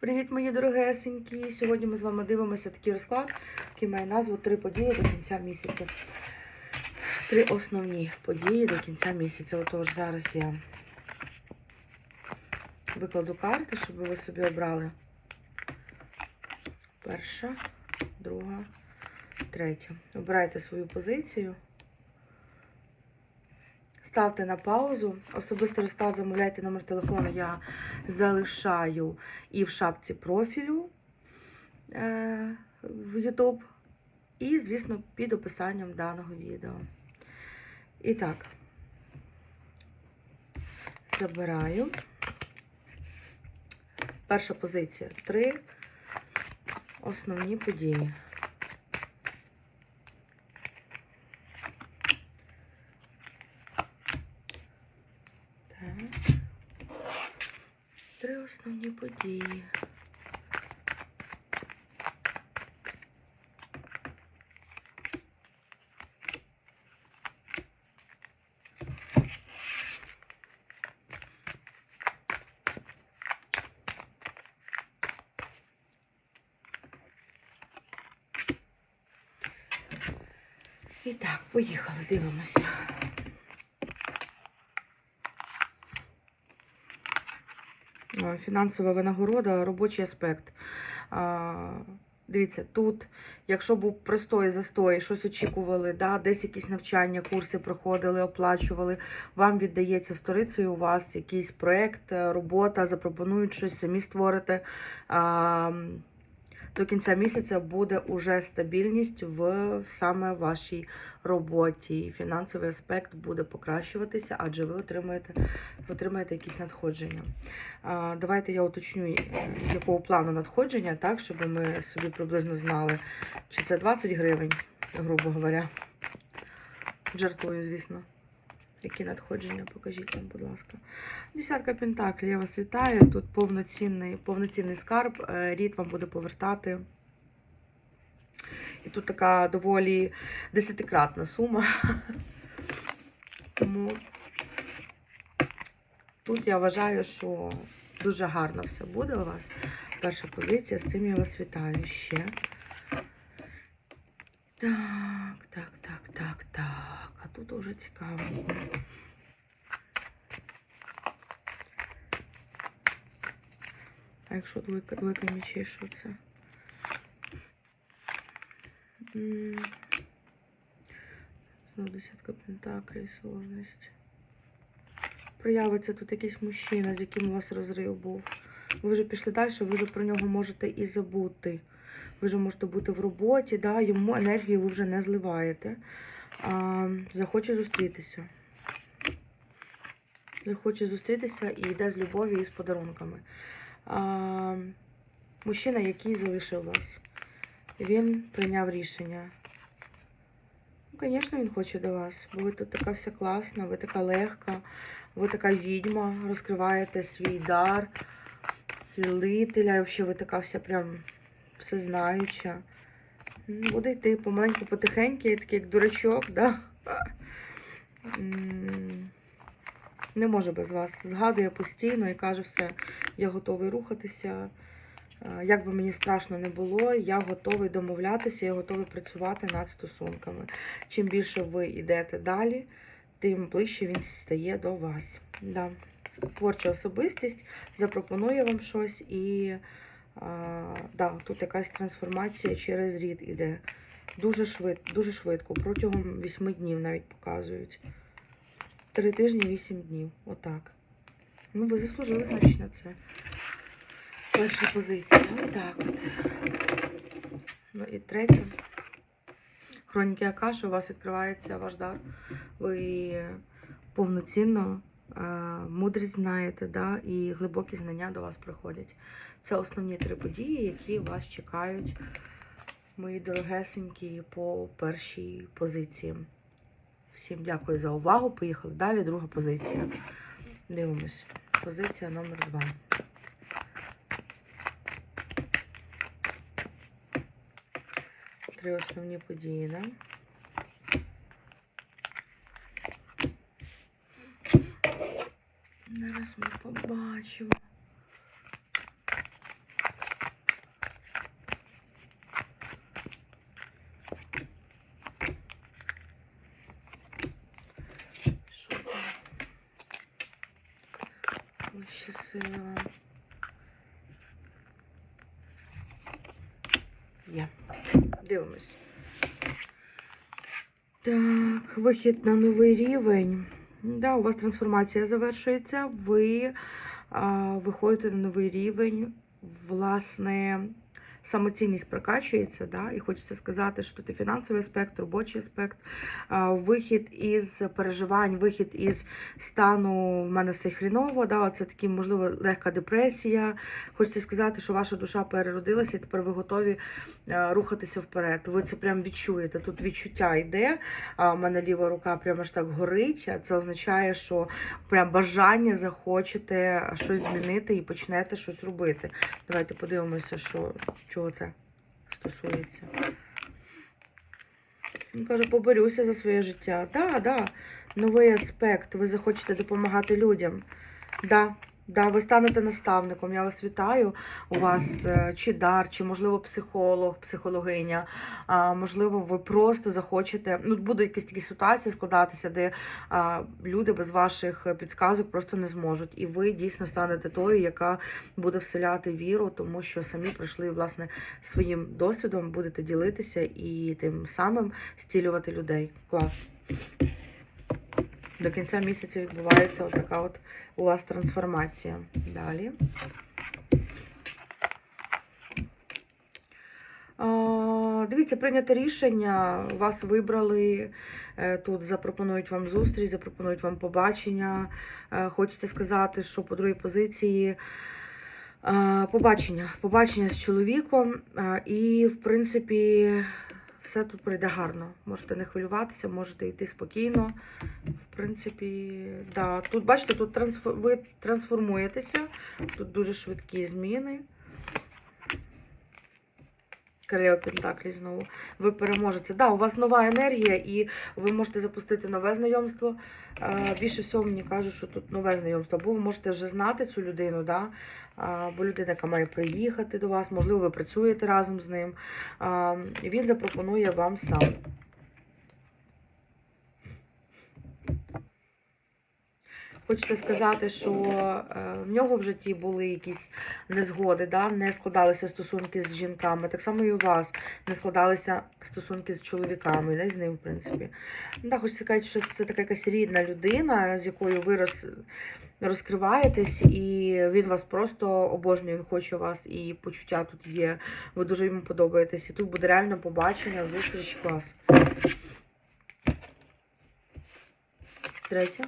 Привіт, мої дорогесенькі! Сьогодні ми з вами дивимося такий розклад, який має назву Три події до кінця місяця. Три основні події до кінця місяця. Отож, зараз я викладу карти, щоб ви собі обрали. Перша, друга, третя. Обирайте свою позицію. Ставте на паузу. Особистий розклад замовляйте номер телефону. Я залишаю і в шапці профілю е, в YouTube, і, звісно, під описанням даного відео. І так, забираю. Перша позиція. Три основні події. Так. Три основні події. І так, поїхали, дивимося. Фінансова винагорода, робочий аспект. Дивіться, тут, якщо був простой застой, щось очікували, да, десь якісь навчання, курси проходили, оплачували, вам віддається сторицею, у вас якийсь проєкт, е, робота, запропонують щось, самі створите. До кінця місяця буде уже стабільність в саме вашій роботі. Фінансовий аспект буде покращуватися, адже ви отримаєте, отримаєте якісь надходження. А, Давайте я уточню, е, якого плану надходження, так, щоб ми собі приблизно знали, чи це 20 гривень, грубо говоря. Жартую, звісно. Які надходження, покажіть нам, будь ласка. Десятка пентаклів, я вас вітаю. Тут повноцінний, повноцінний скарб, е, рід вам буде повертати. І тут така доволі десятикратна сума. Тому тут я вважаю, що дуже гарно все буде у вас. Перша позиція, з цим я вас вітаю ще. Так, так, так, так, так. А тут дуже цікаво. А якщо двойка, двойка мечей, що це? Знову десятка пентаклей, сложність. Проявиться тут якийсь мужчина, з яким у вас розрив був. Ви вже пішли далі, ви вже про нього можете і забути. Ви вже можете бути в роботі, да, йому енергію ви вже не зливаєте. А, захоче зустрітися. Захоче зустрітися і йде з любов'ю і з подарунками. А, мужчина, який залишив вас, він прийняв рішення. Ну, звісно, він хоче до вас, бо ви тут така вся класна, ви така легка, ви така відьма, розкриваєте свій дар, цілителя, і взагалі ви така вся прям всезнаюча. Буде йти помаленьку, потихеньку, такий як дурачок, да? Не може без вас. Згадує постійно і каже все, я готовий рухатися. Е, Як би мені страшно не було, я готовий домовлятися, я готовий працювати над стосунками. Чим більше ви йдете далі, тим ближче він стає до вас. Да. Творча особистість запропонує вам щось і да, тут якась трансформація через рід іде. Дуже швидко, дуже швидко, протягом 8 днів навіть показують. Три тижні, 8 днів. Отак. Ну, ви заслужили, значить, на це. Перша позиція. Отак от. Ну і третя. Хроніки Акаши, у вас відкривається ваш дар. Ви повноцінно мудрість знаєте, да, і глибокі знання до вас приходять. Це основні три події, які вас чекають, мої дорогесенькі, по першій позиції. Всім дякую за увагу. Поїхали далі. Друга позиція. Дивимось. Позиція номер два. Три основні події, да? зараз ми побачимо. Що там? ще сила. Є. Дивимось. Так, вихід на новий рівень. Да, у вас трансформація завершується. Ви а, виходите на новий рівень. Власне, самоцінність прокачується, да, і хочеться сказати, що тут і фінансовий аспект, робочий аспект, вихід із переживань, вихід із стану в мене все хріново, да, це такі, можливо, легка депресія. Хочеться сказати, що ваша душа переродилася, і тепер ви готові е, рухатися вперед. Ви це прям відчуєте. Тут відчуття йде. А у мене ліва рука прямо аж так горить. А це означає, що прям бажання захочете щось змінити і почнете щось робити. Давайте подивимося, що чого це стосується. Він каже, поборюся за своє життя. Да, да, новий аспект. Ви захочете допомагати людям. Да, да, ви станете наставником. Я вас вітаю. У вас е, чи дар, чи можливо психолог, психологиня. А, можливо, ви просто захочете. Ну, будуть якісь такі ситуації складатися, де а, люди без ваших підказок просто не зможуть. І ви дійсно станете тою, яка буде вселяти віру, тому що самі пройшли власне своїм досвідом, будете ділитися і тим самим стілювати людей. Клас. До кінця місяця відбувається отака от у вас трансформація. Далі. Дивіться, прийняте рішення. Вас вибрали. е, Тут запропонують вам зустріч, запропонують вам побачення. Е, Хочете сказати, що по другій позиції е, побачення. Побачення з чоловіком. І, в принципі, все тут пройде гарно. Можете не хвилюватися, можете йти спокійно. В принципі, да. Тут, бачите, тут трансфор... ви трансформуєтеся, тут дуже швидкі зміни. Королева Пентаклі знову. Ви переможете. Да, у вас нова енергія, і ви можете запустити нове знайомство. Е, Більше всього мені кажуть, що тут нове знайомство. Бо ви можете вже знати цю людину, да? Бо людина, яка має приїхати до вас, можливо, ви працюєте разом з ним. А, він запропонує вам сам. Хочеться сказати, що е, в нього в житті були якісь незгоди, да? не складалися стосунки з жінками. Так само і у вас не складалися стосунки з чоловіками, не з ним, в принципі. Да, хочеться сказати, що це така якась рідна людина, з якою ви роз, розкриваєтесь, і він вас просто обожнює, він хоче вас, і почуття тут є. Ви дуже йому подобаєтесь. І тут буде реально побачення, зустріч клас. Третє.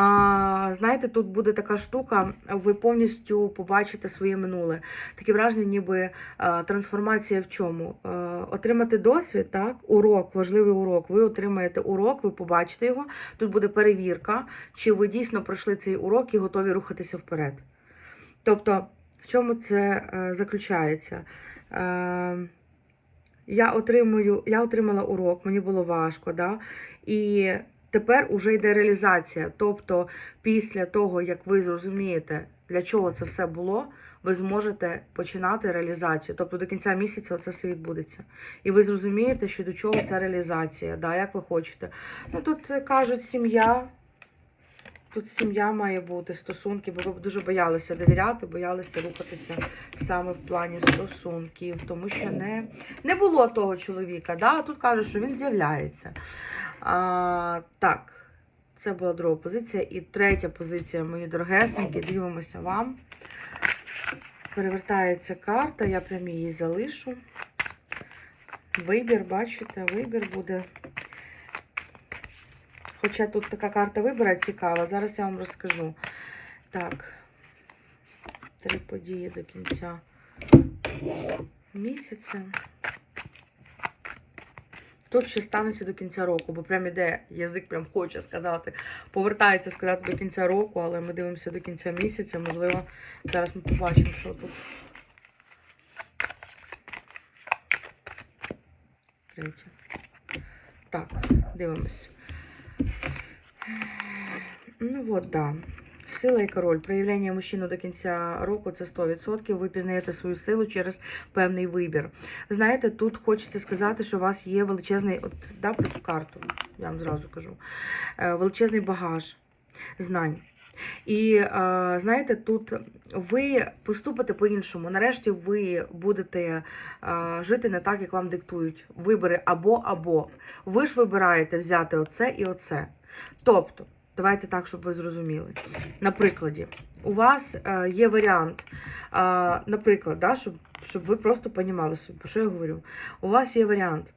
А, знаєте, тут буде така штука, ви повністю побачите своє минуле. Таке враження, ніби а, трансформація в чому? А, отримати досвід, так, урок, важливий урок. Ви отримаєте урок, ви побачите його. Тут буде перевірка, чи ви дійсно пройшли цей урок і готові рухатися вперед. Тобто, в чому це е, заключається? Е, я отримую, я отримала урок, мені було важко, да? і тепер уже йде реалізація. Тобто, після того, як ви зрозумієте, для чого це все було, ви зможете починати реалізацію. Тобто до кінця місяця це все відбудеться. І ви зрозумієте, що до чого ця реалізація, да, як ви хочете. Ну тут кажуть, сім'я. Тут сім'я має бути, стосунки, бо ви дуже боялися довіряти, боялися рухатися саме в плані стосунків, тому що не, не було того чоловіка. Да? Тут кажуть, що він з'являється. А, так, це була друга позиція. І третя позиція, мої дорогесенькі, дивимося вам. Перевертається карта, я прям її залишу. Вибір, бачите, вибір буде. Хоча тут така карта вибора цікава, зараз я вам розкажу. Так, три події до кінця місяця. Тут ще станеться до кінця року, бо прям іде, язик прям хоче сказати. Повертається сказати до кінця року, але ми дивимося до кінця місяця. Можливо, зараз ми побачимо, що тут. Третє. Так, дивимось. Ну от, да. Сила і король. Проявлення мужчини до кінця року це 100%. Ви пізнаєте свою силу через певний вибір. Знаєте, тут хочеться сказати, що у вас є величезний, от да, про цю карту, я вам зразу кажу, е, величезний багаж знань. І е, знаєте, тут ви поступите по-іншому. Нарешті ви будете е, жити не так, як вам диктують. Вибори або або. Ви ж вибираєте взяти оце і оце. Тобто, давайте так, щоб ви зрозуміли. На прикладі, у вас е, є варіант, е, наприклад, да, щоб, щоб ви просто понімали собі, про що я говорю. У вас є варіант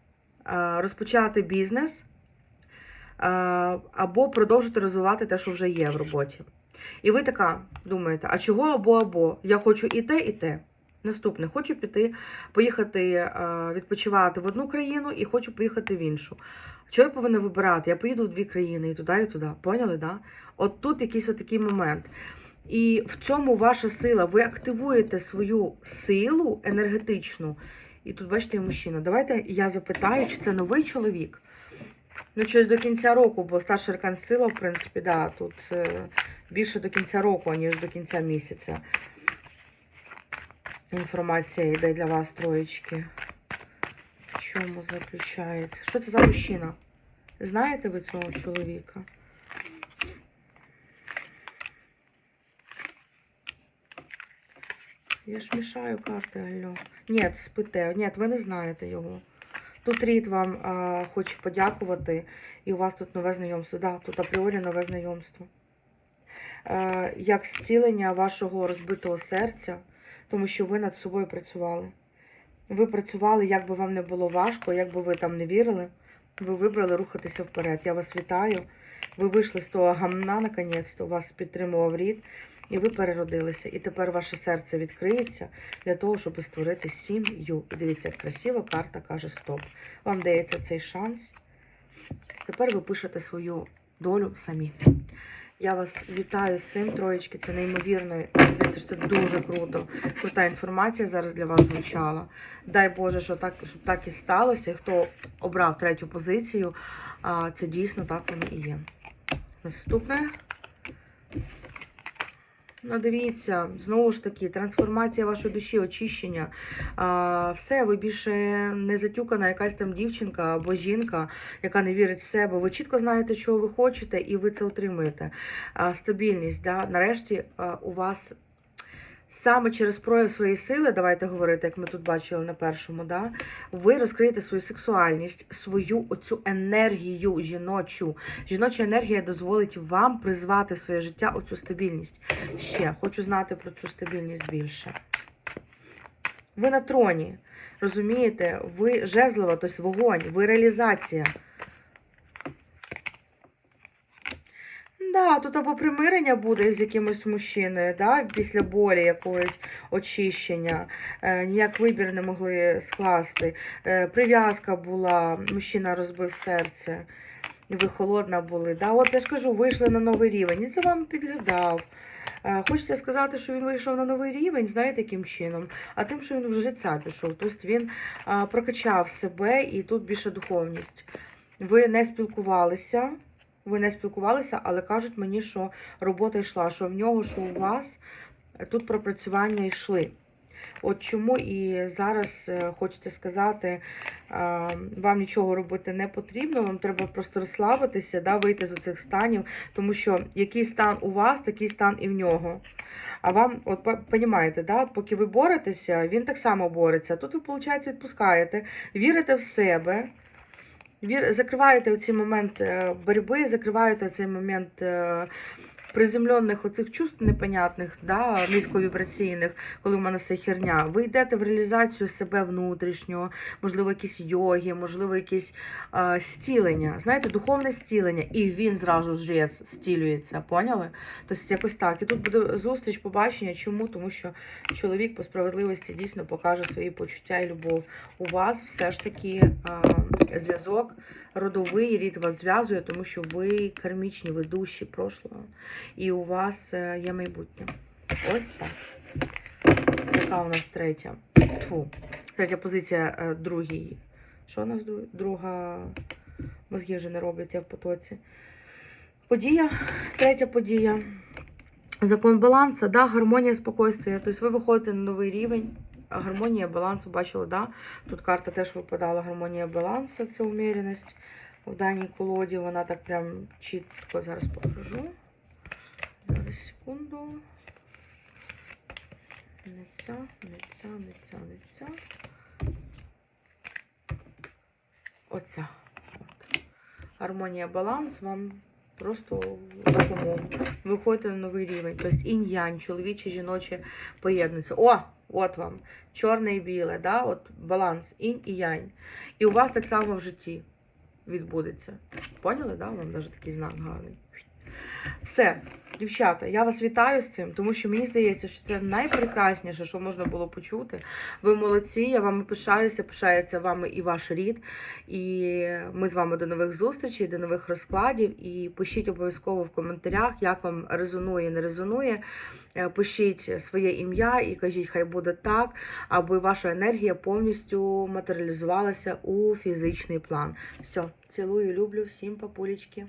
е, розпочати бізнес або продовжити розвивати те, що вже є в роботі. І ви така думаєте, а чого або або? Я хочу і те, і те. Наступне, хочу піти, поїхати відпочивати в одну країну і хочу поїхати в іншу. Що я повинна вибирати? Я поїду в дві країни і туди, і туди. Поняли, да? От тут якийсь отакий момент. І в цьому ваша сила. Ви активуєте свою силу енергетичну. І тут, бачите, мужчина. Давайте я запитаю, чи це новий чоловік. Ну, щось до кінця року, бо старша аркан сила, в принципі, да, тут е, більше до кінця року, ніж до кінця місяця. Інформація йде для вас, троєчки. Чому заключається? Що це за мужчина? Знаєте ви цього чоловіка? Я ж мішаю карти, алло. Ні, спите. Ні, ви не знаєте його. Тут Рід вам а, хоче подякувати, і у вас тут нове знайомство. Да, тут апріорі нове знайомство. Е, як зцілення вашого розбитого серця, тому що ви над собою працювали. Ви працювали, як би вам не було важко, як би ви там не вірили. Ви вибрали рухатися вперед. Я вас вітаю. Ви вийшли з того гамна, наконець-то, вас підтримував рід, і ви переродилися. І тепер ваше серце відкриється для того, щоб створити сім'ю. І дивіться, як красиво карта каже стоп. Вам дається цей шанс. Тепер ви пишете свою долю самі. Я вас вітаю з цим, троєчки. Це неймовірно. знаєте, що це дуже круто. Крута інформація зараз для вас звучала. Дай Боже, що так, щоб так і сталося. Хто обрав третю позицію, це дійсно так воно і є. Наступне. Ну, дивіться, знову ж таки, трансформація вашої душі, очищення. А, все, ви більше не затюкана якась там дівчинка або жінка, яка не вірить в себе. Ви чітко знаєте, чого ви хочете, і ви це отримуєте. А, стабільність, да? нарешті а, у вас. Саме через прояв своєї сили, давайте говорити, як ми тут бачили на першому, да, ви розкриєте свою сексуальність, свою оцю енергію жіночу. Жіноча енергія дозволить вам призвати в своє життя оцю стабільність. Ще хочу знати про цю стабільність більше. Ви на троні, розумієте? Ви жезлова, тобто вогонь, ви реалізація. Да, тут або примирення буде з якимось мужчиною, да, після болі якогось очищення. Е, ніяк вибір не могли скласти. Е, прив'язка була, мужчина розбив серце, ви холодна були. Да? От я ж кажу, вийшли на новий рівень. І це вам підглядав. Е, Хочеться сказати, що він вийшов на новий рівень, знаєте, яким чином, а тим, що він в життя пішов. Тобто він а, прокачав себе і тут більше духовність. Ви не спілкувалися. Ви не спілкувалися, але кажуть мені, що робота йшла, що в нього, що у вас тут пропрацювання йшли. От чому і зараз е, хочеться сказати, е, вам нічого робити не потрібно, вам треба просто розслабитися, да, вийти з цих станів, тому що який стан у вас, такий стан і в нього. А вам, от розумієте, да, поки ви боретеся, він так само бореться. Тут ви, виходить, відпускаєте, вірите в себе. Закриваєте цей момент е, боротьби, закриваєте цей момент е, приземлених оцих чувств непонятних, да, низьковібраційних, коли в мене все херня. Ви йдете в реалізацію себе внутрішнього, можливо, якісь йоги, можливо, якісь е, стілення. Знаєте, духовне стілення, і він зразу ж стілюється, поняли? Тобто якось так. І тут буде зустріч, побачення. Чому? Тому що чоловік по справедливості дійсно покаже свої почуття і любов. У вас все ж таки е, зв'язок родовий рід вас зв'язує, тому що ви кармічні, ви душі прошлого. І у вас е, є майбутнє. Ось так. Яка у нас третя? Тфу. Третя позиція, е, другий. Що у нас друга? Мозги вже не роблять, я в потоці. Подія, третя подія. Закон балансу, да, гармонія спокійствия. Тобто ви виходите на новий рівень. Гармонія балансу, бачили, да? Тут карта теж випадала. Гармонія балансу, це уміреність. В даній колоді вона так прям чітко зараз покажу. Зараз секунду. Не ця, не ця, не ця, не ця. Оця. От. Гармонія баланс вам просто допомогу. Виходите на новий рівень. Тобто інь-янь, чоловіче, жіноче поєднуються. О! От вам. Чорне і біле, да? От баланс, інь і янь. І у вас так само в житті відбудеться. Поняли, да? Вам навіть такий знак гарний. Все, дівчата, я вас вітаю з цим, тому що мені здається, що це найпрекрасніше, що можна було почути. Ви молодці, я вами пишаюся, пишається вами і ваш рід. І ми з вами до нових зустрічей, до нових розкладів. І пишіть обов'язково в коментарях, як вам резонує, не резонує. Е, Пишіть своє ім'я і кажіть, хай буде так, аби ваша енергія повністю матеріалізувалася у фізичний план. Все, цілую, люблю, всім папулечки.